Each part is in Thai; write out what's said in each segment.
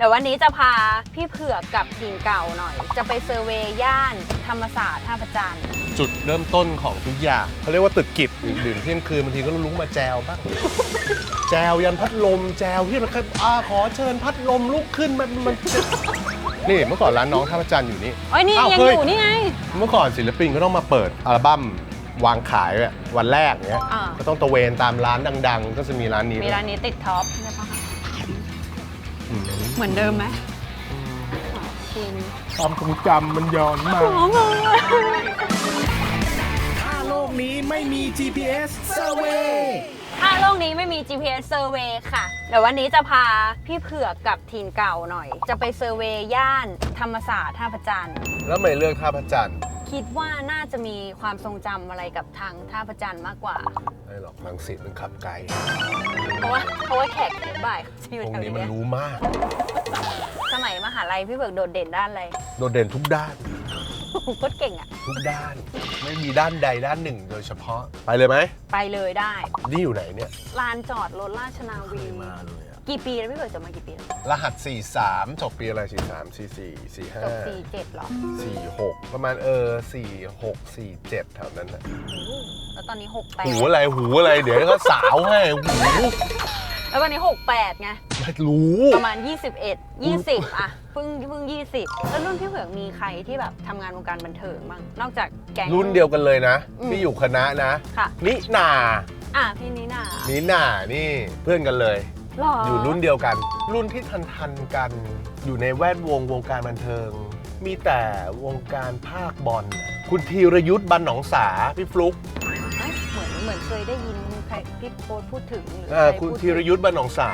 เดี๋ยววันนี้จะพาพี่เผือกกับทีมเก่าหน่อย จะไปเซอร์เวย์ย่านธรรมศาสตร์ท่าประจันทร์จุดเริ่มต้นของทุกอย่างเขาเรียกว่าตึกกิจดื่นเที่ยงคืนบางทีก็ลุกมาแจวบ้าง แจวยันพัดลม แจวที่มันเคยอาขอเชิญพัดลมลุกขึ้นมันมัน นี่เมื่อก่อนร้านน้องท่าพระจันทร์อยู่นี่ โอ้ยนี่อ้าวยังเฮ้อยยู่นี่ไง เมื่อก่อนศิลปินก็ต้องมาเปิดอัลบั้มวางขายแบบวันแรกเนี้ยอ่า ก็ต้องตระเวนตามร้านดัง ๆ ก็จะมีร้านนี้มีร้านนี้ติดท็อปใช่ปะคะอืม เหมือนเดิมไหมชิมความทรงจำมันย้อนมาหอมเลยถ้าโลกนี้ไม่มี GPS Survey ถ้าโลกนี้ไม่มี GPS Survey ค่ะ เดี๋ยววันนี้จะพาพี่เผือกกับทีมเก่าหน่อย จะไปเซอร์เวย์ย่านธรรมศาสตร์ท่าประจันทร์แล้วทำไม่เลือกท่าพระจันทร์ คิดว่าน่าจะมีความทรงจำอะไรกับทางท่าประจันทร์มากกว่า ไม่หรอกลังสิตมันขับไกลเพราะว่าเพราะว่าแขกแถวบ่ายที่อยู่ตรงแถวนี้มันเนี้ยรู้มาก สมัยมหาลัยพี่เผือกโดดเด่นด้านอะไร โดดเด่นทุกด้านโอ้โหโคตรเก่งอะทุกด้าน ไม่มีด้านใดด้านหนึ่งโดยเฉพาะ ไปเลยไหม ไปเลยได้ นี่อยู่ไหนเนี่ยลานจอดรถราชนาวี มาเลยอะ กี่ปีแล้วพี่เผือกจบมากี่ปีแล้วรหัส 43 จบปีอะไร 43 44 จบสี่45 เจ็ดหรอ46 ประมาณเออ 46 47แถวนั้นนะโอ้โหแล้วตอนนี้หกแปดหูอะไรหูอะไรเดี๋ยวก็สาวให้หูแล้วตอนนี้หกแปดไง ไม่รู้ ประมาณ 21 20อะเพิ่งเพิ่ง 20 แล้วรุ่นพี่เผือกมีใครที่แบบทำงานวงการบันเทิงบ้าง นอกจากแก๊ง รุ่นเดียวกันเลยนะอืม ที่อยู่คณะนะ ค่ะ นินา อะ พี่นิน่า นินานี่เพื่อนกันเลย หรอออยู่รุ่นเดียวกัน รุ่นที่ทันทันๆกันอยู่ในแวดวงวงการบันเทิง มีแต่วงการภาคบอลคุณธีรยุทธ์บันหนองสาพี่ฟลุ๊กเอ้ยเหมือนเหมือนเคยได้ยินใครพี่โค้ดพูดถึงหรือเอ่อใครคุณพูดธีรยุทธ์บันหนองสา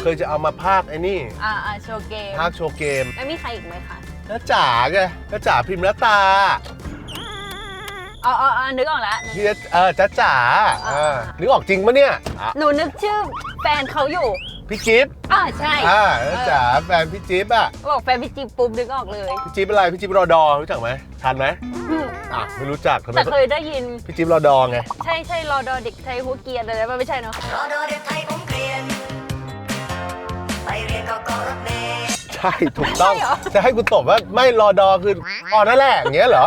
เคยจะเอามาภาคไอ้นี่อ่าอ่าโชว์เกมภาคโชว์เกมแล้วมีใครอีกไหมคะน้าจ๋าไงน้าจ๋าพิมพ์ละตา อ๋ออ๋ออ๋อนึกออกแล้ว พี่เออจ้าจ๋าอ่าเออนึกออกจริงปะเนี่ยอะหนูนึกชื่อแฟนเขาอยู่พี่จิ๊บอ่าใช่อ่าน้าจ๋าแฟนพี่จิ๊บอะบอกแฟนพี่จิ๊บปุ๊บนึกออกเลย พี่จิ๊บอะไรพี่จิ๊บรอดอรู้จักไหมทันไหมอืมอะไม่รู้จักทำไมแต่เคยได้ยิน พี่จิ๊บรอดอไงใช่ใช่รอดอเด็กไทยหัวเกรียนอะไรป่ะไม่ใช่เนาะรอดอเด็กไทยผมเกลียนไปเรียนก็ก็รถเมล์ใช่ถูกต้องจะให้กูตอบว่าไม่รอดอคืออ๋อนั่นแหละอย่างเงี้ยเหรอ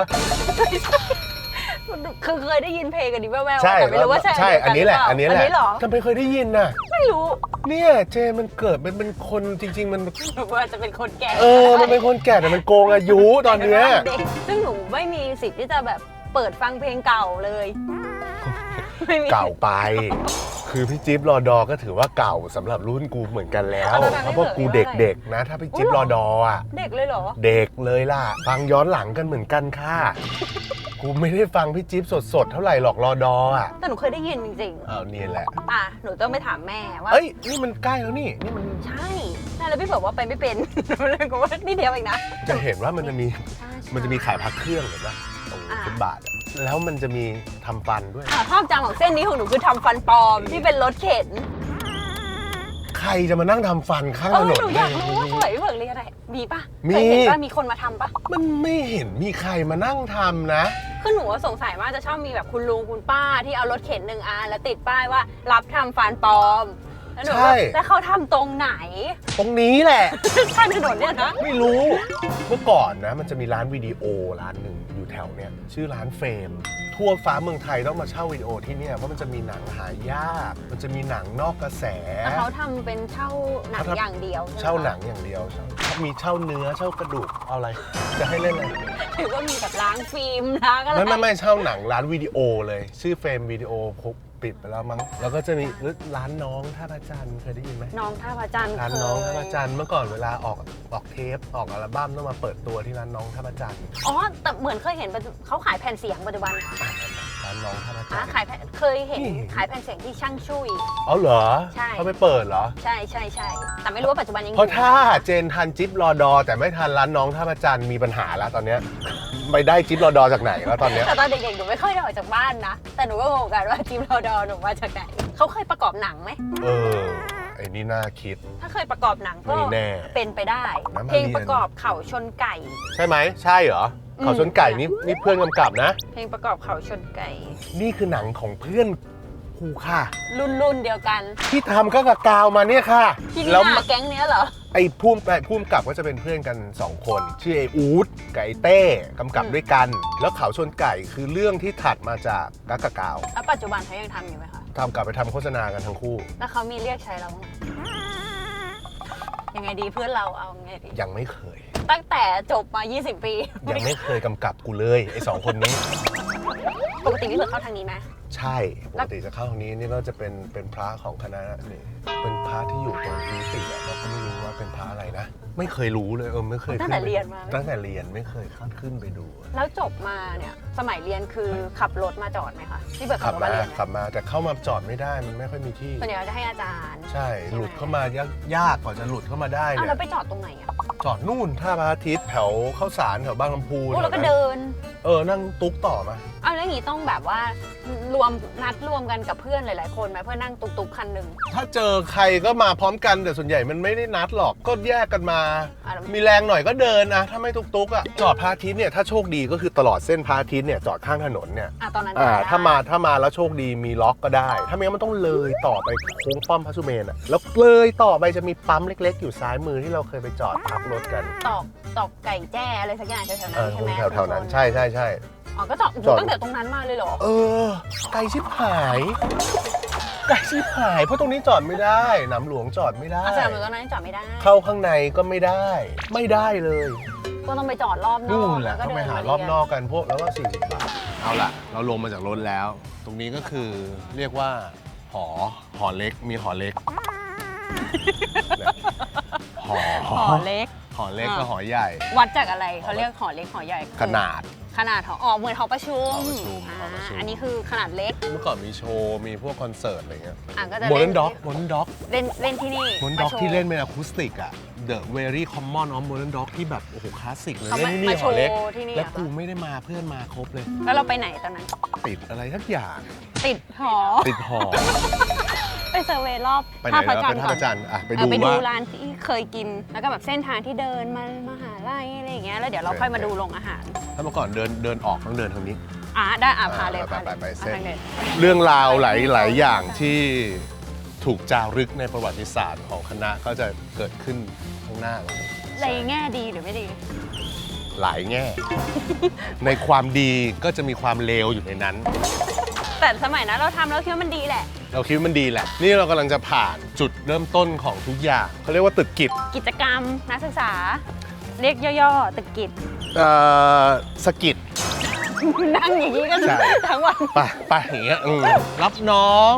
คือเคยได้ยินเพลงกันดิแว่วๆใช่แต่ไม่รู้ว่าใช่ใช่อันนี้แหละอันนี้แหละอันนี้เหรอทำไมเคยได้ยินน่ะ ไม่รู้ เนี่ยเจมันเกิดเป็นเป็นคนจริง ๆ มันหนูว่าจะเป็นคนแก่เออมันเป็นคนแก่แต่มันโกงอายุตอนเนี้ยเด็กซึ่งหนูไม่มีสิทธิ์ที่จะแบบเปิดฟังเพลงเก่าเลยไม่มีเก่าไป คือพี่จิ๊บรอดอก็ถือว่าเก่าสำหรับรุ่นกูเหมือนกันแล้วเอาทำไมไม่เพราะพวกกูเอ่ยว่าอะไรเด็กๆนะ ถ้าพี่จิ๊บรอดออะเด็กเลยเหรอ เด็กเลยล่ะ ฟังย้อนหลังกันเหมือนกันค่ะ กูไม่ได้ฟังพี่จิ๊บสดๆ เท่าไหร่หรอกรอดออะแต่หนูเคยได้ยินจริงอ้าวนี่แหละ ๆอะหนูต้องไปถามแม่ว่า เอ้ย นี่มันใกล้แล้วนี่ นี่มันใช่ใช่แล้วพี่บอกว่าไปไม่เป็นหนูเลยก็ว่านี่เดียวเองนะจะเห็นว่ามันจะมีใช่ใช่ มันจะมีขายพักเครื่องเห็นปะตรงอ่า ฟุตบาทอะแล้วมันจะมีทำฟันด้วย อะภาพจำของเส้นนี้ของหนูคือทำฟันปลอมที่เป็นรถเข็น ใครจะมานั่งทำฟันข้างเอถอนนหนูอได้ยากรู้ว่าสมัยพี่เบิร์กเรียนอะไรมีปะมีเคยเห็นปะมีคนมาทำปะมันไม่เห็นมีใครมานั่งทำนะ คือหนูว่าสงสัยมากจะชอบมีแบบคุณลุงคุณป้าที่เอารถเข็นหนึ่งอันแล้วติดป้ายว่ารับทำฟันปลอม แล้วหนูใช่ว่าแล้วเขาทำตรงไหน ตรงนี้แหละ ข้างถนนเนี่ยนะ ไม่รู้ เมื่อก่อนนะ มันจะมีร้านวิดีโอร้านหนึ่งอยู่แถวเนี้ยชื่อร้านเฟรม ทั่วฟ้าเมืองไทยต้องมาเช่าวิดีโอที่เนี่ยเพราะมันจะมีหนังหายาก มันจะมีหนังนอกกระแส แต่เขาทำเป็นเช่าหนังเขาทำ อย่างเดียวใช่ไมเช่าหนังอย่างเดียวเช่ามีเช่าเนื้อเช่ากระดูกเอาอะไร จะให้เล่นอะไรหรือว่ามีแบบล้างฟิล์มล้างอะไรไม่ไม่ไม่เช่าหนังร้านวิดีโอเลย ชื่อเฟรมวิดีโอพบ ปิดไปแล้วมั้งแล้วก็จะมีร้านน้องท่าพระจันทร์เคยได้ยินไหมน้องท่าพระจันทร์ร้านเคยน้องท่าพระจันทร์เมื่อก่อนเวลาออกออกเทปออกอัลบั้มต้องมาเปิดตัวที่ร้านน้องท่าพระจันทร์อ๋อแต่เหมือนเคยเห็นปัจจุเขาขายแผ่นเสียงปัจจุบันอะร้านน้องท่าพระจัอะนทร์ขายแผ่นเคยเห็นนี่ ขายแผ่นเสียงที่ช่างชุย เอาเหรอใช่ เขาไปเปิดเหรอ ใช่ใช่ใช่แต่ไม่รู้ว่าปัจจุบันยังอเพราะยู่ถ้าเจนทันจิ๊บรอดอ แต่ไม่ทันร้านน้องท่าพระจันทร์มีปัญหาแล้วตอนเนี้ย ไปได้จิ๊บรอดอจากไหนแล้วตอนเนี้ยแต่ตอนเด็กๆหนูไม่ค่อยได้ออกจากบ้านนะ แต่หนูก็งงกันว่าจิมรอดอหนูมาจากไหนเขาเคยประกอบหนังไหม เออไอ้นี่น่าคิด ถ้าเคยประกอบหนังก็ไม่แน่เป็นไปได้ น้ำมันเพลงเรียนประกอบเข่าชนไก่ ใช่ไหมใช่เหรออืม เขาชนไก่นี่นี่เพื่อนกำกับนะ เพลงประกอบเข่าชนไก่ นี่คือหนังของเพื่อนคถูกค่ะ รุ่นรุ่นเดียวกัน ที่ทำก็กับกาวมาเนี่ยค่ะพี่แล้วนี่าแก๊งเนี้ยเหรอ ไอ้พุ่มไอ้พุ่มกับก็จะเป็นเพื่อนกัน 2 คน ชื่อไอ้อูดกับไอ้เต้กำกับอืมด้วยกัน แล้วเขาชนไก่คือเรื่องที่ถัดมาจากกักกะกาวแล้วปัจจุบันเขายังทำอยู่ไหมคะ ทำกลับไปทำโฆษณากันทั้งคู่ แล้วเขามีเรียกใช้เราบ้างไหมยังไงดีเพื่อนเราเอาไงดี ยังไม่เคย ตั้งแต่จบมา 20 ปียังไม่เคยกำกับกูเลยไอ้สองคนนี้ ปกติพี่เผือกเข้าทางนี้ไหม ใช่ปกติจะเข้าทางนี้นี่ก็จะเป็นเป็นพระของคณะนี่เป็นพระที่อยู่ตรงพิติอะเราก็ไม่รู้ว่าเป็นพระอะไรนะไม่เคยรู้เลยเออไม่เคยตั้งแต่ขึ้ไปเรียนมา ตั้งแต่เรียนไม่เคยเข้าขึ้นไปดูแล้วจบมาเนี่ยสมัยเรียนคือขับรถมาจอดไหมคะพี่เบิร์ดขัขับบรถมามาเรียนไหมขับมาแต่เข้ามาจอดไม่ได้มันไม่ค่อยมีที่ ส่วนใหญ่เราจะให้อาจารย์ใช่ หลุดเข้ามายากยากกว่าจะหลุดเข้ามาได้อ้าวเนี่แล้วยไปจอดตรงไหนอะจอดนู่นท่าพระอาทิตย์แถวข้าวสารแถวบางลำพูโอ้แถแล้ววก็นั้นเดินเออนั่งตุ๊กต่อมาอ้าวแล้วอย่างนี้ต้องแบบว่ารวมนัดรวมกันกับเพื่อนหลาย ๆ คนไหมเพื่อนั่งตุกๆคันหนึ่งถ้าเจอใครก็มาพร้อมกันแต่ส่วนใหญ่มันไม่ได้นัดหรอกก็แยกกันมาอะแล้วมีแรงหน่อยก็เดินนะถ้าไม่ตุกตุกๆอะจอดพระอาทิตย์เนี่ยถ้าโชคดีก็คือตลอดเส้นพระอาทิตย์เนี่ยจอดข้างถนนเนี่ยอะตอนนั้นอ่าจำได้ถ้ามาถ้ามาแล้วโชคดีมีล็อกก็ได้ ถ้าไม่งั้นมันต้องเลยต่อไปโค้งป้อมพระสุเมนอะแล้วเลยต่อไปจะมีปั๊มเล็ก ๆ อยู่ซ้ายมือที่เราเคยไปจอดพักรถกันตอกตอกไก่แจ้อะไรสักอย่างแถวๆเอนั้นอใช่ไหมแถวๆนั้นใช่ใช่ใช่อ๋อก็จอดโอ้โหจอด ตั้งแต่ตรงนั้นมาเลยเหรอ เออไกลชิบหาย ไกลชิบหายเพราะตรงนี้จอดไม่ได้หนำหลวงจอดไม่ได้ อาจารย์ตอนนั้นจอดไม่ได้ เข้าข้างในก็ไม่ได้ ไม่ได้เลยก็ต้องไปจอดรอบนนู่อนกแหละแล้วก็ต้องเดิไปนหามเยรอบนอกกันพวกแล้วก็40บาทเอาล่ะ เราลงมาจากรถแล้ว ตรงนี้ก็คือเรียกว่า หอหอเล็กมีหอเล็กเนี่ยหอหอเล็ก หอเล็กอ่าก็หอใหญ่ วัดจากอะไรเขาเรียกหอเล็กหอใหญ่ขนาด ขนาดหออ๋อเหมือนหอประชุมหอประชุมอ่าหอประชุมอันนี้คือขนาดเล็ก เมื่อก่อนมีโชว์ มีพวกคอนเสิร์ตอะไรเงี้ยอะก็จะโมเดิเล่ร์นนด็อกโมเดิร์นด็อกเล่นเล่นที่นี่โมเดิร์นด็อกมาโชว์ ที่เล่นเป็นอะคูสติกอะ The Very Common of Modern Dog ที่แบบ โอ้โหคลาสสิกเลยเขาเล่มานที่นี่มาหโชอว์เล็ก ที่นี่แล้วเหรอกูไม่ได้มาเพื่อนมาครบเลย แล้วเราไปไหนตอนนั้น ติดอะไรทักอย่าง ติดหอ ติดหอ ไปเซอร์เวย์รอบไปไหนท่าพระแล้วจันเป็นทร์ท่าก่พอนระจันทร์อะไปเอดูอไปดูว่า ร้านที่เคยกิน แล้วก็แบบเส้นทางที่เดินมามหาลัยอะไรอย่างเงี้ยแล้วเดี๋ยวเราโอเคค่อยมาดูโรงอาหาร ถ้าเมื่อก่อนเดินเดินออกต้องเดินทางนี้ อะได้อะพาเลยอ่าพาไปเลยไปไปเส้นอะทางดิเรื่องราวหลายหลายอย่างที่ถูกจารึกในประวัติศาสตร์ของคณะก็จะเกิดขึ้นข้างหน้าเราในแง่ดีหรือไม่ดี หลายแง่ ในความดีก็จะมีความเลวอยู่ในนั้น แต่สมัยนั้นเราทำแล้วคิดว่ามันดีแหละ เราคิดว่ามันดีแหละ นี่เรากำลังจะผ่านจุดเริ่มต้นของทุกอย่างเขาเรียกว่าตึกกิจกิจกรรมนักศึกษา เรียกย่อๆ ตึกกิจ เอ่อสกิจ นั่งอย่างนี้กันใช่ ทั้งวัน ไปไปอย่างเงี้ยอืมรับน้อง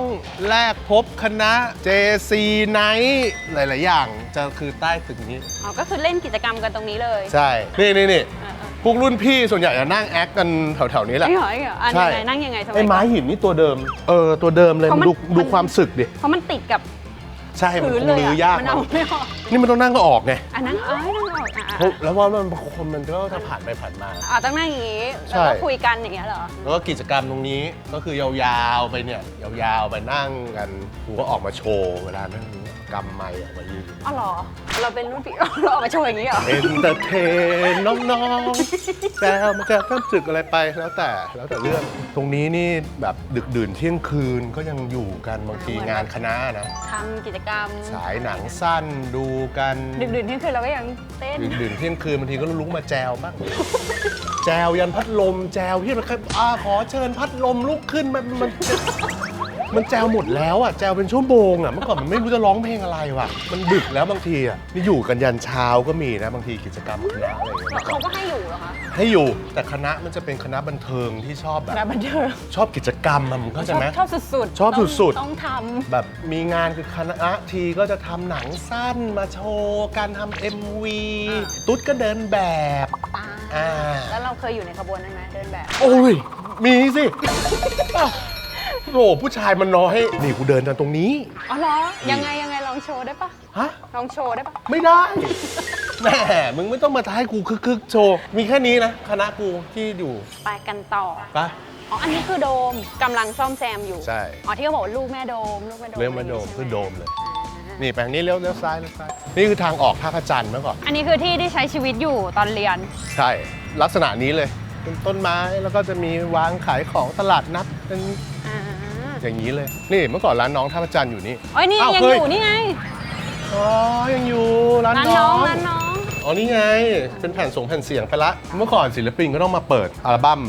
แลกพบคณะ JC Night หลาย ๆ อย่าง จะคือใต้ตึกนี้ อ๋อ ก็คือเล่นกิจกรรมกันตรงนี้เลย ใช่ นี่นี่นี่เออเออ พวกรุ่นพี่ส่วนใหญ่จะนั่งแอคกันแถวๆนี้แหละไม่เหรอไม่เหรออันใช่ ยังไงนั่งยังไงทำไมไอ้ไม้หินนี่ตัวเดิม เออ ตัวเดิมเลยเพราะมันดูดูมัน ความสึกดิ เพราะมันติดกับใช่ มันพื้นคงเลยลื้อะอยากมันเอาไม่ออกนี่มันต้องนั่งก็ออกไงอะนั่งเอ้ยนั่งออกอะเพราะอะแล้วว่ามันคนมันก็จะผ่านไปผ่านมา อะต้องนั่งอย่างนี้ใช่ แล้วก็คุยกันอย่างเงี้ยเหรอแล้วก็กิจกรรมตรงนี้ก็คือยาวๆไปเนี่ย ยาวๆไปนั่งกันกูก็ออกมาโชว์เวลานั่ง กำไมค์ออกมายืนอ๋อเหรอ เราเป็นรุ่นพี่ เราออกมาโชว์อย่างนี้เหรอ เอนเตอร์เทนน้องๆแต่มันจะต้องจึกอะไรไปแล้วแต่แล้วแต่เรื่อง ตรงนี้นี่แบบดึกดื่นเที่ยงคืนก็ยังอยู่กันบางทีงานคณะนะ ทำกิจกรรมฉายหนังสั้นดูกันดึกดื่นเที่ยงคืนเราก็ยังเต้น ดึกดื่นเที่ยงคืนบางทีก็ลุกมาแจวบ้าง แจวยันพัดลม แจวที่มันเคยอาขอเชิญพัดลมลุกขึ้นมันมัน มันแจวหมดแล้วอะแจวเป็นชั่วโมงอะเมื่อก่อนมันไม่รู้จะร้องเพลงอะไรว่ะ มันดึกแล้วบางทีอะนี่อยู่กันยันเช้าก็มีนะบางทีกิจกรรมคณะอะไรอย่างเงี้ยเขาก็ให้อยู่เหรอคะให้อยู่แต่คณะมันจะเป็นคณะบันเทิงที่ชอบแบบงานบันเทิงชอบกิจกรรมอะมึงเข้าใจชอบไหม ชอบสุดๆชอบต้องสุดๆ ต้องทแบบมีงานคือคณะทีก็จะทำหนังสั้นมาโชว์ การทำ MV ตุ๊ดก็เดินแบบำตาอ่า แล้วเราเคยอยู่ในขบวนนั้นไหมเดินแบบ โอ้ย มีสิอ้าว โอ้ผู้ชายมันน้อย นี่กูเดินกันตรงนี้ อ๋อเหรอ ยังไงยังไงลองโชว์ได้ปะฮะ ลองโชว์ได้ปะไม่ได้แหม่มึงไม่ต้องมาท้ายกูคึกๆโชว์ มีแค่นี้นะ คณะกูที่อยู่ไปกันต่อปะอ๋อ อันนี้คือโดมกำลังซ่อมแซมอยู่ใช่อ๋อที่เขาบอกว่าลูกแม่โดม ลูกแม่โดมเรื่องมาโดมะไรคือใช่ไหโดมเลยนี่แปลงนี้เลี้ยวเลี้ยวซ้ายเลี้ยวซ้าย นี่คือทางออกท่าพระจันทร์เมื่อก่อน อันนี้คือที่ที่ใช้ชีวิตอยู่ตอนเรียน ใช่ ลักษณะนี้เลย เป็นต้นไม้แล้วก็จะมีวางขายของตลาดนัดเป็นอ่าย อย่างนี้เลย นี่เมื่อก่อนร้านน้องท่าพระจันทร์อยู่นี่โอ้ยนี่อ้าวยังเฮ้อยยู่นี่ไง อ๋อยังอยู่ร้านร้านน้น้ออง งร้านน้อง อ๋อนี่ไง เป็นแผ่นส่งแผ่นเสียงไปละ เมื่อก่อนศิลปินก็ต้องมาเปิดอัลบั้ม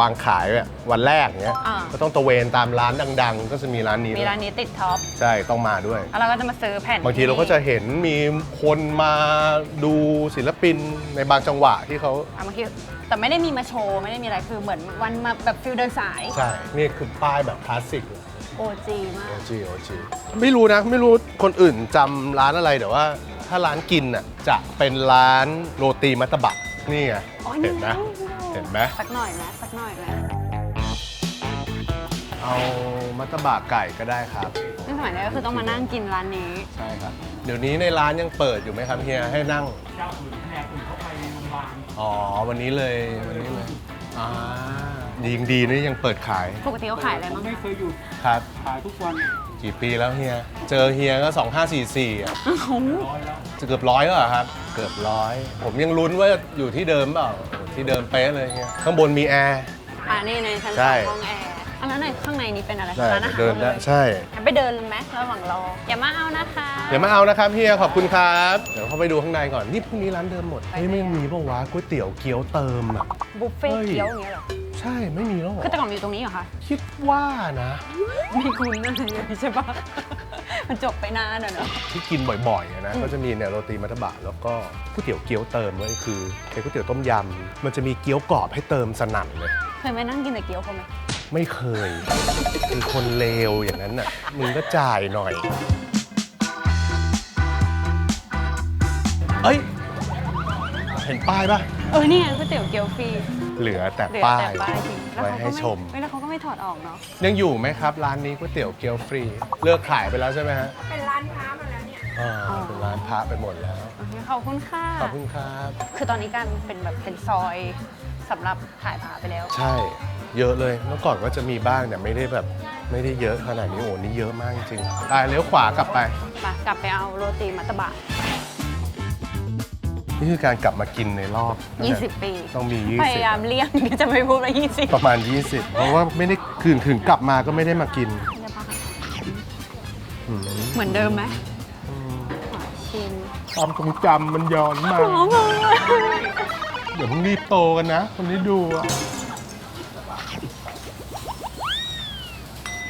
วางขายแบบวันแรกเงี้ย อ่า ก็ต้องตระเวนตามร้านดัง ๆ ก็จะมีร้านนี้มีด้วยร้านนี้ติดท็อปใช่ต้องมาด้วย แล้วเราก็จะมาซื้อแผ่นบางทีเราก็จะเห็นมีคนมาดูศิลปินในบางจังหวะที่เขาอะบางที แต่ไม่ได้มีมาโชว์ไม่ได้มีอะไรคือเหมือนวันมาแบบฟิลเดินสายใช่ นี่คือป้ายแบบคลาสสิกเลยโอจีมากโอจีโอจีไม่รู้นะ ไม่รู้คนอื่นจำร้านอะไรแต่ว่า ถ้าร้านกินอะจะเป็นร้านโรตีมัตตบะนี่ไงอ๋อเห็นไหมนี่เห็นไหมสักหน่อยไหมสักหน่อยไหมเอามัตตบะไก่ก็ได้ครับ ซึ่งสมัยนี้ก็คือต้องมานั่งกินร้านนี้ ใช่ครับ เดี๋ยวนี้ในร้านยังเปิดอยู่ไหมครับเฮียให้นั่งเจ้า อื่นแผนกอื่นเขาไปโรงพยาบาลอ๋อ วันนี้เลยวันนี้เลยอ่าดียังดีนี่ยังเปิดขายปกติเขาขายอะไรผมบ้างไม่เคยหยุดครับ ขายทุกวันกี่ปีแล้วเฮีย เจอเฮียก็ 2544อะร้อยแล้วจะเกือบร้อยแล้วเหรอครับ เกือบร้อย ผมยังลุ้นว่าอยู่ที่เดิมเปล่า ที่เดิมเป๊ะเลยเฮีย ข้างบนมีแอร์ อ่านี่ในชั้นสใช่ องห้องแอร์ อันนั้นในข้างในนี้เป็นอะไรใช่ร้านอาหารเดินได้หมลยใช่ งั้นไปเดินไหมระหว่างรออย่ามาเอานะคะ เดี๋ยวมาเอานะครับเฮียขอบคุณครับ เดี๋ยวเข้าไปดูข้างในก่อน นี่พรุ่งนี้ร้านเดิมหมดไปเฮ้ยเลยไม่มีปะวะก๋วยเตี๋ยวเกี๊ยวเติมอะ บุฟเฟ่ต์เฮ้ย เกี๊ยวอย่างเงี้ยเหรอใช่ไม่มีแล้วเหรอคือแต่ก่อนมันอยู่ตรงนี้เหรอคะคิดว่านะไม่คุ้นอะไรเลยใช่ปะ มันจบไปนานอะเนอะที่กินบ่อยๆอะนะก็จะมีเนี่ยโรตีมัตตบะแล้วก็ก๋วยเตี๋ยวเกี๊ยวเติมไว้ยคือเป็นก๋วยเตี๋ยวต้มยำมันจะมีเกี๊ยวกรอบให้เติมสนั่นเลย เคยไปนั่งกินแต่เกี๊ยวเขาไหมไม่เคย คือคนเลวอย่างนั้นน่ะมึงก็จ่ายหน่อยเอ้ย เห็นป้ายปะเออนี่ไงก๋วยเตี๋ยวเกี๊ยวฟรีเหลือแต่เหลือป้าแต่ย ป้ายจริงแล้วไว้เขาก็ให้ไม่ชมไม่แล้วเขาก็ไม่ถอดออกเนาะยังอยู่ไหมครับ ร้านนี้ก๋วยเตี๋ยวเกี๊ยวฟรี เลิกขายไปแล้วใช่ไหมฮะเป็นร้านค้ามาแล้วเนี่ย อ่าเป็นร้านพระไปหมดแล้วโอเคขอบคุณค่ะ ขอบคุณครับ คือตอนนี้กลารเป็นแบบเป็นซอย สำหรับขายผาไปแล้ว ใช่ เยอะเลยเมื่อก่อนก็จะมีบ้างแต่ไม่ได้แบบไม่ได้เยอะขนาดนี้โอ้นี่เยอะมากจริงๆได้เลี้ยวขวากลับไป มากลับไปเอาโรตีมัตตบะ นี่คือการกลับมากินในรอบ20 ปี ต้องมีพยายาม20เลี่ยงที่จะไม่พูดว่า20ประมาณ 20 เพราะว่าไม่ได้คืนถึงกลับมาก็ไม่ได้มากินอืมเหมือนเดิมไหมขอชิมความทรงจำมันย้อนมา หอมเลย เดี๋ยวเพิ่งรีบโตกันนะ คนที่ดูอะ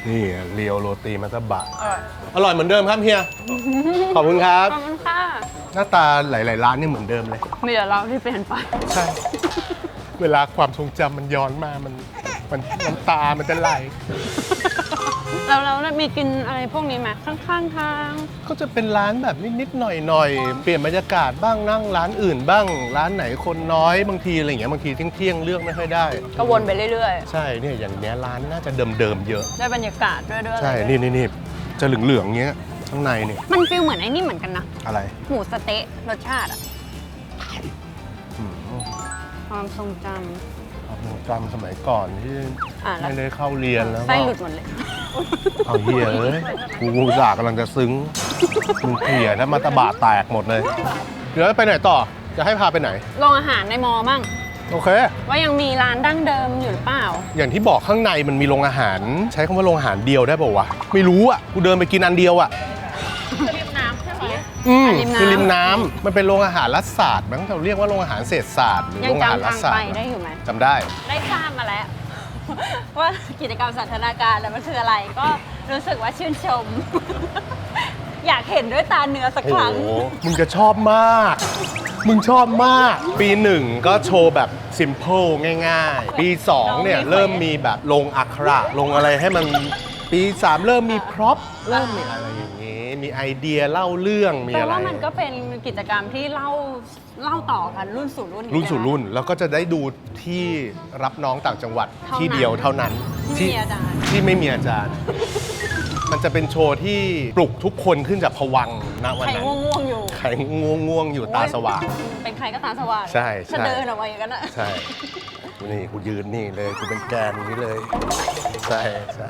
นี่เรียวโรตีมัตตบะอร่อยอร่อยเหมือนเดิมครับเฮีย ขอบคุณครับ ขอบคุณค่ะหน้าตาหลาย ๆ ร้านนี่เหมือนเดิมเลย มีแต่เราที่เปลี่ยนไป ใช่ เวลาความทรงจำมันย้อนมา มัน มันน้ำตา มันจะไหล แล้วเรามีกินอะไรพวกนี้ไหมข้างๆทางก็จะเป็นร้านแบบนิดๆหน่อยๆ เปลี่ยนบรรยากาศบ้างนั่งร้านอื่นบ้าง ร้านไหนคนน้อยบางทีอะไรอย่างเงี้ยบางทีเที่ยงๆเลือกไม่ค่อยได้ก็วนไปเรื่อยใช่เนี่ยอย่างเนี้ยร้านน่าจะเดิมๆเยอะ ๆ ได้บรรยากาศด้วยด้วยใช่อะไรนี่ด้วยนี่นี่จะเหลืองๆเงี้ยข้างในนี่มันฟีลเหมือนไอ้นี่เหมือนกันนะ อะไร หมูสะเต๊ะรสชาติอะอืมความทรงจความทรงจำสมัยก่อนที่ำอะแล้ว ไม่ได้เข้าเรียนแล้วไส้ก็หลุดหมดเลย เอาเฮียเอ้ยกูอุตส่าห์กำลังจะซึ้งมึงเกลี่ยแล้วมาตะบะแตกหมดเลย เดี๋ยวไปไหนต่อ จะให้พาไปไหน โรงอาหารในมอมั่งโอเค ว่ายังมีร้านดั้งเดิมอยู่หรือเปล่า อย่างที่บอกข้างในมันมีโรงอาหาร ใช้คำว่าโรงอาหารเดียวได้ป่าวะ ไม่รู้อะ กูเดินไปกินอันเดียวอะ ริมน้ำใช่ไหม อืมริมน้ำ คือริมน้ำมันเป็นโรงอาหารรัฐศาสตร์มั้งเราเรียกว่าโรงอาหารเศรษฐศาสตร์หรือยัโรงงอาหารจำรัทาฐงศาสไปตร์ได้อยู่ไหมจำได้ ได้ทราบมาแล้ว ว่ากิจกรรมสันทนาการแล้วมันคืออะไร ก็รู้สึกว่าชื่นชม อยากเห็นด้วยตาเนื้อสักโอ้ครั้งโหมึงจะชอบมาก มึงชอบมาก ปีหนึ่งก็โชว์แบบ s ิม p พ e ง่ายๆ ปี2เนี่ยน้องมีเริ่มมีแบบลงอักขระลงอะไรให้มัน ปี3เริ่มมีพร็อพเริ่มมีอะไรอย่างนี้ มีไอเดียเล่าเรื่องมีแปลอะไร ว่ามันก็เป็นกิจกรรมที่เล่าเล่าต่อกันรุ่นสู่รุ่นรุ่นสู่ใช่ไหมรุ่น แล้วก็จะได้ดูที่รับน้องต่างจังหวัดเท่านั้นที่เดียวเท่านั้นที่มีอาจารย์ ที่ไม่มีอาจารย์ มันจะเป็นโชว์ที่ปลุกทุกคนขึ้นจากผวังค์ณวันใครนั้นง่วงๆอยู่ใครง่วงง่วงๆอยู่ตาสว่าง เป็นใครก็ตาสว่างใช่ใช่จะเดินออกมาอย่างนั้นอะ ใช่ นี่กูยืนนี่เลยกูเป็นแกนอย่างนี้เลยใช่ใช่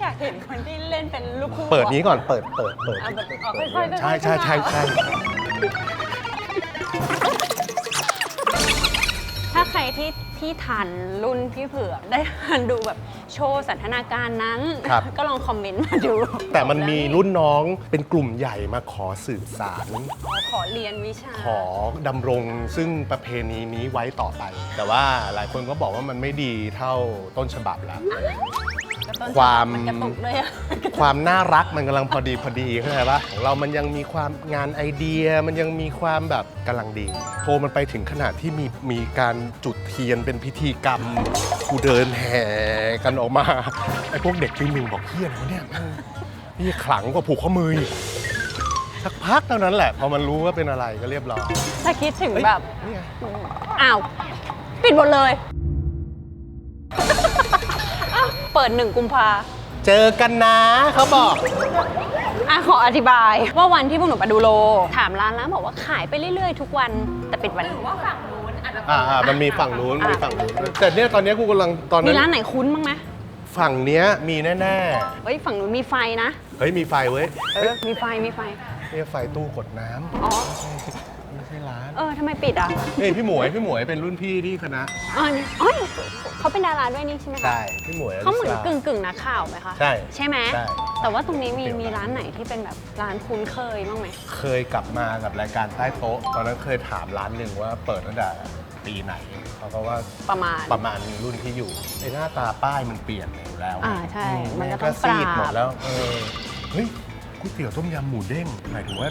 อยากเห็นคนที่เล่นเป็นลูกคู่เปิดอะนี้ก่อนเปิดเปิดเปิดอะเปิดอ๋อค่อยๆค่อยๆใช่ใช่ใช่ใช่ถ้าใครที่ที่ทันรุ่นพี่เผือกได้ทันดูแบบ โชว์สันทนาการนั้น ครับ ก็ลองคอมเมนต์มาดูแต่มันมีรุ่นน้องเป็นกลุ่มใหญ่มาขอสื่อสารขอขอเรียนวิชา ขอดำรงซึ่งประเพณีนี้ไว้ต่อไป แต่ว่าหลายคนก็บอกว่ามันไม่ดีเท่าต้นฉบับแล้วก็ ต้นฉบับความ นกระตุกเลยอะ ความน่ารักมันกำลังพอดีพอดีเข้าใจปะของเรามันยังมีความงานไอเดีย มันยังมีความแบบกำลังดี โทรมันไปถึงขนาดที่มีมีการจุดเทียนเป็นพิธีกรรม กูเดินแห่กันออกมา ไอ้พวกเด็กปีหนึ่งบอกเฮียอะไรวะเนี่ยมันนี่ขลังกว่าผูกข้อมืออีกสักพักเท่านั้นแหละ พอมันรู้ว่าเป็นอะไรก็เรียบร้อยถ้าคิดถึงเฮ้ยแบบ นี่ไง อ้าว ปิดหมดเลยอ้าว เปิดหนึ่งกุมภาเจอกันนะเขาบอก อะขออธิบาย ว่าวันที่พวกหนูไปดูโล ถามร้านแล้วบอกว่าขายไปเรื่อยๆ ทุกวันแต่ปิดวัน อ่าอ่ามันมีฝั่งนู้นมีฝั่งนู้นแต่เนี่ยตอนเนี้ยกูกำลังตอนมีนั้น ร้านไหนคุ้นบ้างไหมฝั่งเนี้ยมีแน่เฮ้ยฝั่งนู้นมีไฟนะ ๆ เฮ้ยมีไฟเว้ยเออมีไฟมีไฟนี่ไฟตู้กดน้ำอ๋อไม่ใช่ ร้านเออทำไมปิดอะนี่พี่หมวยพี่หมวยเป็นรุ่นพี่ที่คณะอ๋อนี่เอ้ยเขาเป็นดาราด้วยนี่ใช่ไหมคะ ใช่พี่หมวยเขาเหมือนลิซ่กึ่งกึ่งๆนักข่าวไหมคะ ใช่ ใช่ไหมใช่ แต่ว่าตรงนี้มีเดี๋ยวมีร้านไหนที่เป็นแบบร้านคุ้นเคยบ้างไหม เคยกลับมากับรายการใต้โต๊ะ ตอนนั้นเคยถามร้านหนึ่งว่าเปิดตั้งแต่ปีไหน เขาก็ว่าประมาณประมาณรุ่นที่อยู่ไอ้หน้าตาป้ายมันเปลี่ยนไปอยู่แล้ว อ่าใช่อืมันก็แก็ต้องปซีรับดหมดแล้ว เออ เฮ้ยก๋วยเตี๋ยวต้มยำหมูเด้งหมายถึงว่า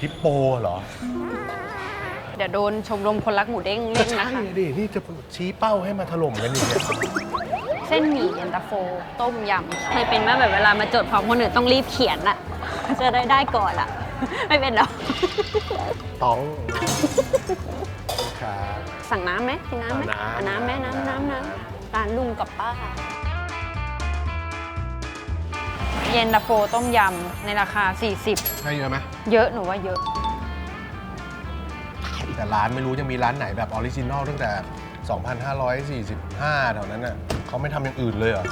ฮิปโปเหรอ เดี๋ยวโดนชมรมคนรักหมูเด้งก็เล่นใช่นะคะดิ นี่จะชี้เป้าให้มาถล่มกันอย่างเงี้ยเส้นหมี่เย็นตาโฟ ต้มยำเคยเป็นไหมแบบเวลามาจดพร้อมคนอื่นต้องรีบเขียนอะจะได้ได้ก่อนอะไม่เป็นหรอกต้องครับ สั่งน้ำไหมกินน้ำไหมเอาน้ำ เอาน้ำไหมน้ำน้ำน้ำร้านลุงกับป้า เย็นตาโฟต้มยำในราคา 40 ให้เยอะไหม เยอะหนูว่าเยอะ แต่ร้านไม่รู้จะมีร้านไหนแบบออริจินอลตั้งแต่ 2,545แถวนั้นน่ะเขาไม่ทำอย่างอื่นเลยเหรอ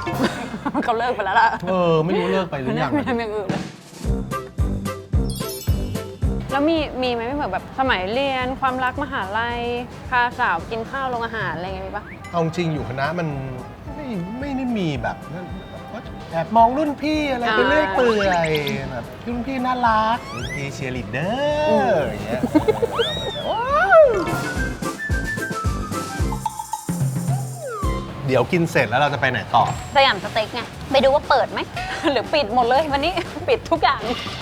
เขาเลิกไปแล้วล่ะเออ ไม่รู้เลิกไปหรือยังไม่ทำอย่างอื่นเลยแล้วมีมีไหมไม่เหมือนแบบสมัยเรียนความรักมหาลัยพาสาวกินข้าวโรงอาหารอะไรเงี้ยมีปะเอาจริงอยู่คณะมันไม่ไม่ได้มีแบบนั้นแบบแอบมองรุ่นพี่อะไรไปเรื่อยเปื่อยแบบรุ่นพี่น่ารักรุ่นพี่เชียร์ลีดเดอร์อย่างเงี้ย เดี๋ยวกินเสร็จแล้วเราจะไปไหนต่อสยามสเต็กไงไปดูว่าเปิดไหม หรือปิดหมดเลยวันนี้ ปิดทุกอย่าง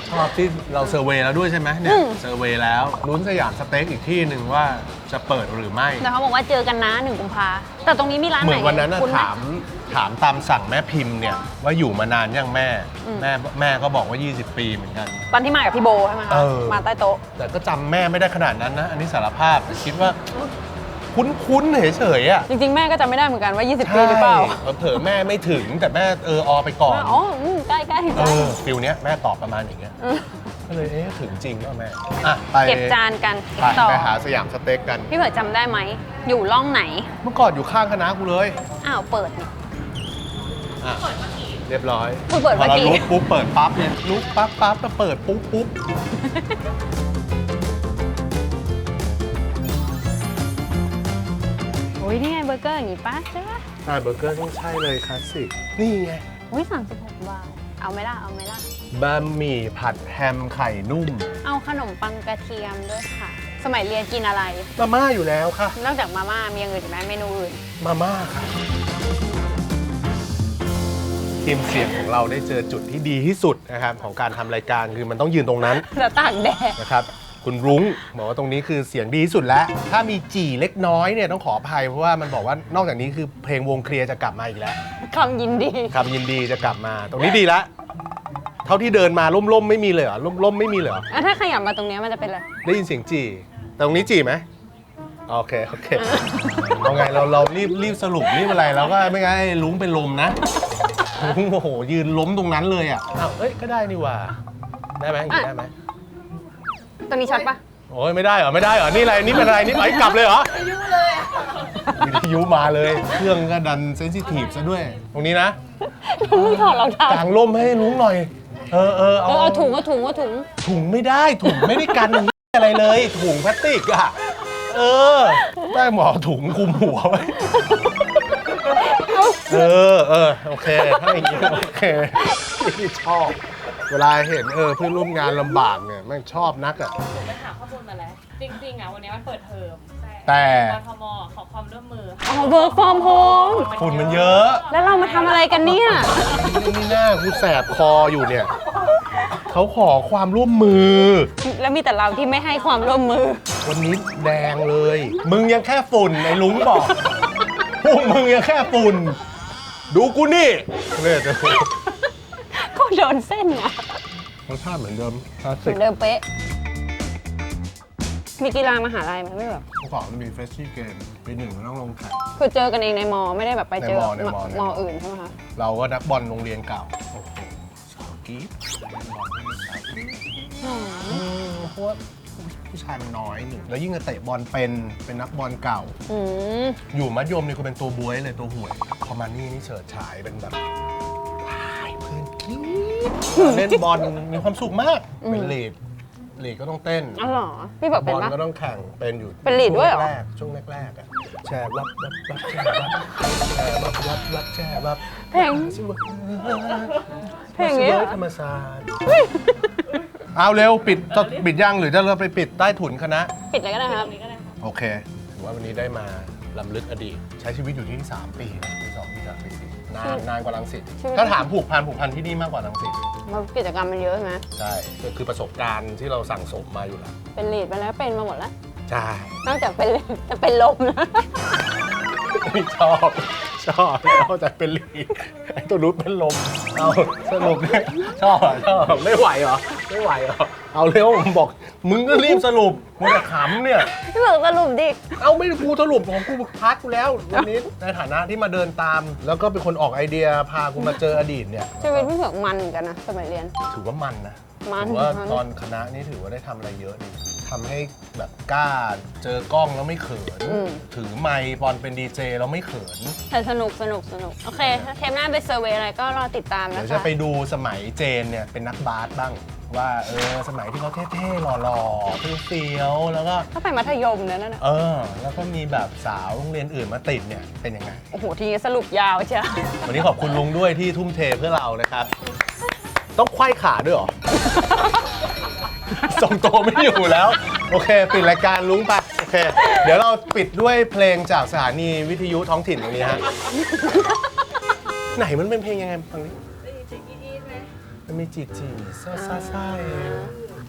ชอบที่เราเซอร์เวย์แล้วด้วยใช่ไหมเนี่อืยมเซอร์เวย์แล้วลุ้นสยามสเต็กอีกที่หนึ่งว่าจะเปิดหรือไม่ แต่เขาบอกว่าเจอกันนะหนึ่งกุมภาแต่ตรงนี้มีร้านเหไหมืนอนวันนั้นน่ะคุณไห ถามถามตามสั่งแม่พิมพ์เนี่ยว่าอยู่มานานยังแม่อืม แม่แม่ก็บอกว่า 20 ปีเหมือนกัน ตอนที่มากับพี่โบใช่ไหมคะเออ มาใต้โต๊ะ แต่ก็จำแม่ไม่ได้ขนาดนั้นนะ อันนี้สารภาพแต่คิดว่า คุ้นๆเฉยๆอะจริงๆ แม่ก็จำไม่ได้เหมือนกันว่า 20 ปีหรือเปล่าใช่เผลอๆแม่ไม่ถึงแต่แม่เอออไปก่อน อ๋ออืมใกล้ๆใกล้เออฟิลเนี้ยแม่ตอบประมาณอย่างเงี้ยอืมก็เลยเอ๊ะถึงจริงว่าแม่อะไปเก็บจานกันไปต่อไปหาสยามสเต็กกัน พี่เผือกจำได้ไหม อยู่ร่องไหน เมื่อก่อนอยู่ข้างคณะกูเลยอ้าวเปิดนี่ อะเรียบร้อยเพิ่งเปิดพอเราเมื่อกี้ ลุกปุ๊บเปิดปั๊บเนี่ยลุกปั๊บปั๊บก็เปิดปุ๊บปุ๊บ อ้ยนี่ไงเบอร์เกอร์อย่างงี้ป้าใช่ปะใช่เบอร์เกอร์ต้องใช่เลยคลาสสิกนี่ไงอุ้ย36บาท เอาไหมล่ะ เอาไหมล่ะ บะหมี่ผัดแฮมไข่นุ่มเอาขนมปังกระเทียมด้วยค่ะ สมัยเรียนกินอะไร มาม่าอยู่แล้วค่ะ นอกจากมาม่ามีอย่างอื่นอีกไหมเมนูอื่น มาม่าค่ะทีมเสียงของเราได้เจอจุดที่ดีที่สุดนะครับของการทำรายการคือมันต้องยืนตรงนั้น แล้วตากแดดนะครับ คุณรุ้งบอกว่าตรงนี้คือเสียงดีที่สุดแล้ว ถ้ามีจี่เล็กน้อยเนี่ยต้องขออภัยเพราะว่ามันบอกว่านอกจากนี้คือเพลงวงเคลียร์จะกลับมาอีกแล้วคำยินดี คำยินดีจะกลับมา ตรงนี้ดีละเท่าที่เดินมาล่มๆไม่มีเลยเหรอล่มๆไม่มีเลยเหรออะถ้าขยับมาตรงเนี้ยมันจะเป็นอะไร ได้ยินเสียงจี่แต่ตรงนี้จี่ไหมโอเคโอเคเอาไงเราเรารีบรีบสรุปรีบอะไรแล้วก็ไม่งั้นไอ้ลุงเป็นลมนะลุงโอ้โหยืนล้มตรงนั้นเลยอะอ้าวเอ้ยก็ได้นี่หว่าได้ไหมอย่างนี้ได้ไหม ตรงนี้ชัดปะโอ้ยไม่ได้เหรอไม่ได้เหรอนี่อะไรนี่เป็นอะไรนี่ไปกลับเลยเหรอวิทยุมาเลย เครื่องก็ดันเซนซิทีฟซะด้วย ตรงนี้นะมึงถอดรองเท้ากางร่มให้ลุงหน่อย เออเออเออเอาถุงเอาถุงเอาถุง ถุงไม่ได้ถุงไม่ได้กัน อะไรเลยถุงพลาสติกอะเออ ได้หมอถุงคลุมหัวไว้เอาเออเออโอเคถ้าอย่างนี้โอเคที่ชอบ เวลาเห็นเออเพื่อนร่วมงานลำบากเนี่ยแม่งชอบนักอะ หนูไปหาข้อมูลมาแล้ว จริงๆอะวันนี้มันเปิดเทอมแต่ กทมขอความร่วมมืออ๋อ work from home ฝุ่นมันเยอะ แล้วเรามาทำอะไรกันเนี่ยนี่หน้ากูแสบคออยู่เนี่ย เขาขอความร่วมมือ แล้วมีแต่เราที่ไม่ให้ความร่วมมือ วันนี้แดงเลย มึงยังแค่ฝุ่นไอ้ลุงบอก พวกมึงยังแค่ฝุ่น ดูกูนี่เนี่ยจะก็โดนเส้นไง รสชาติเหมือนเดิมคลาสเหสิมืกอนเดิมเป๊ะ มีกีฬามหาลัยไหมไม่แบบเมื่อก่อนมันมีเฟสชี่เกมปีหนึ่งมันต้องลงแข่ง คือเจอกันเองในมอไม่ได้แบบไปเจอในมอในมอในมอ มออื่นใช่ไหมคะ เราก็นักบอลโรงเรียนเก่า โอ้โหสาวกรี๊ดนักบอลที่สาวกรี๊ดอืมเพราะว่าผู้ชายมันน้อยหนึ่งแล้วยิ่งจะเตะบอลเป็นเป็นนักบอลเก่า อืมอยู่มัธยมนี่ก็เป็นตัวบวยเลยตัวห่วยพอมานี่นี่เฉิดฉายเป็นแบบ เล่นบอลมีความสุขมาก เป็นลีดลีดก็ต้องเต้นอ๋อเหรอ พี่บอกบเป็นอลปะ ก็ต้องแข่งเป็นอยู่เป็นลีดด้วยเหรอ ช่งแรกๆช่วงแรกๆอะแชร์รับรับรับแชร์รับแชร์รับรับรับแชร์รับเพลงเพลงอย่างเงี้ยธรรมศาสตร์เอาเร็วปิดจะปิดยังหรือจะเราไปปิดใต้ถุนคณะ ปิดเลยก็ได้ครับ โอเค ถือว่าวันนี้ได้มาลำลึกอดีต ใช้ชีวิตอยู่ที่นี่3ปีนะ นานนานกว่าลังสิตชีวิต ถ้าถามผูกพันผูกพันที่นี่มากกว่าลังสิตมันกิจกรรมมันเยอะใช่ไหมใช่ก็คือประสบการณ์ที่เราสั่งสมมาอยู่แล้วเป็นลีดไปแล้วเป็นมาหมดแล้วใช่นอกจากเป็นจะเป็นลมนะชอบ ชอบเอาแต่เป็นลีดไอ้ตัวนู้นเป็นลม เอาสรุปเนี่ยชอบอะชอบไม่ไหวเหรอไม่ไหวเหรอเอาเร็วผมบอก มึงก็รีบสรุปมึงจะขำเนี่ย พี่เบิกสรุปดิ เอาไม่กูสรุปของกูพักกูแล้ววันนี้ในฐานะที่มาเดินตาม แล้วก็เป็นคนออกไอเดียพากูมาเจออดีตเนี่ย ชีวิตพี่เบิกมันเหมือนกันนะสมัยเรียน ถือว่ามันนะมันถือว่ามัน ตอนคณะนี่ถือว่าได้ทำอะไรเยอะดี ทำให้แบบกล้าเจอกล้องแล้วไม่เขิน อืม ถือไมค์บอลเป็นดีเจแล้วไม่เขิน แต่สนุกสนุกสนุก โอเค ถ้าเทปหน้าไปเซอร์เวย์อะไรก็รอติดตามเดี๋นะยวจะคะ ไปดูสมัยเจนเนี่ยเป็นนักบาสบ้าง ว่าเออสมัยที่เขาเท่ๆหล่อๆเฟี้ยวๆแล้วก็ ถ้าไปมัธยมเนี่ยนั่นน่ะ เออ แล้วก็มีแบบสาวโรงเรียนอื่นมาติดเนี่ยเป็นยังไง โอ้โห ทีนี้สรุปยาวเชียว วันนี้ขอบคุณลุงด้วยที่ทุ่มเทเพื่อเรานะครับ ต้องไขว้ขาด้วยเหรอ ทรงโตไม่อยู่แล้ว โอเค ปิดรายการลุงไปโอเค เดี๋ยวเราปิดด้วยเพลงจากสถานีวิทยุท้องถิ่นตรงนี้ฮะ ไหนมันเป็นเพลงยังไงฟังดิมันมีจีจีซ่าซ่าซ่า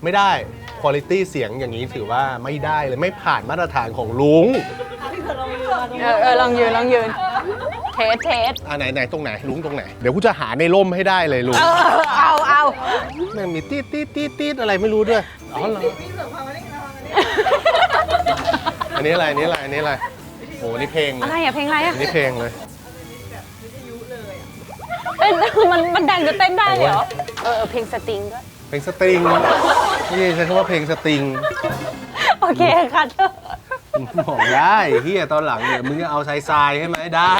ไม่ได้คุณภาพเสียงอย่างนี้ถือว่าไม่ได้เลยไม่ผ่านมาตรฐานของลุง เออเออลองยืนลองยืน เทสเทสอ่าไหนไหนตรงไหนลุงตรงไหน เดี๋ยวกูจะหาในร่มให้ได้เลยลุงเออเอาเอาแม่งมีตีดตีดตีดตีดอะไรไม่รู้ด้วยอ๋อเหรออันนี้อะไรอันนี้อะไรอันนี้อะไรโอ้นี่เพลงเลอะไรยอะเพลงอะไรอะอันนี้เพลงเลย เต้นมันมันดังจะเต้นได้เลยเหรอเออเออเพลงสตริงด้วยเพลงสตริงนี่ใช้คำว่าเพลงสตริงโอเคค่ะเธอ บอกได้เฮียตอนหลังเนี่ยมึงจะเอาทรายทรายให้ไหมได้